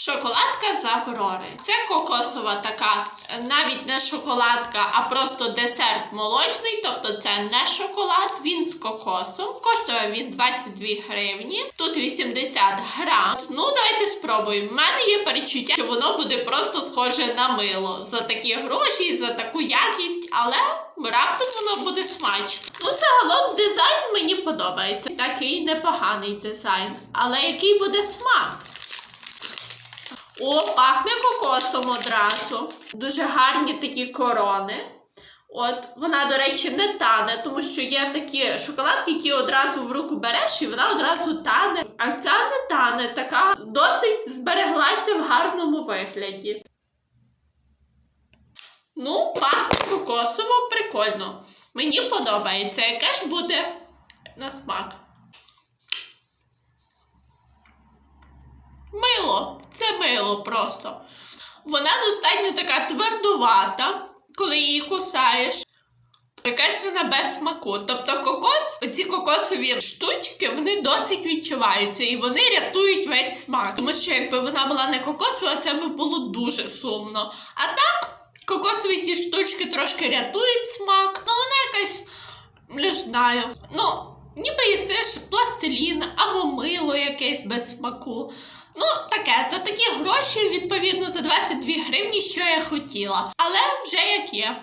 Шоколадка з Аврори. Це кокосова така, навіть не шоколадка, а просто десерт молочний, тобто це не шоколад, він з кокосом. Коштує він 22 гривні. Тут 80 грам. Ну, давайте спробуємо. У мене є перечуття, що воно буде просто схоже на мило за такі гроші, за таку якість, але раптом воно буде смачно. Ну, загалом дизайн мені подобається. Такий непоганий дизайн. Але який буде смак? О, пахне кокосом одразу. Дуже гарні такі корони. От, вона, до речі, не тане, тому що є такі шоколадки, які одразу в руку береш, і вона одразу тане. А ця не тане, така досить збереглася в гарному вигляді. Ну, пахне кокосово, прикольно. Мені подобається, яке ж буде на смак. Мило, це мило просто. Вона достатньо така твердувата, коли її кусаєш. Якась вона без смаку. Тобто кокос, оці кокосові штучки, вони досить відчуваються і вони рятують весь смак. Тому що якби вона була не кокосова, це би було дуже сумно. А так, кокосові ці штучки трошки рятують смак, ну вона якась, не знаю, ну, ніби їсиш пластилін або мило якесь без смаку. Ну, таке, за такі гроші, відповідно, за 22 гривні, що я хотіла. Але вже як є.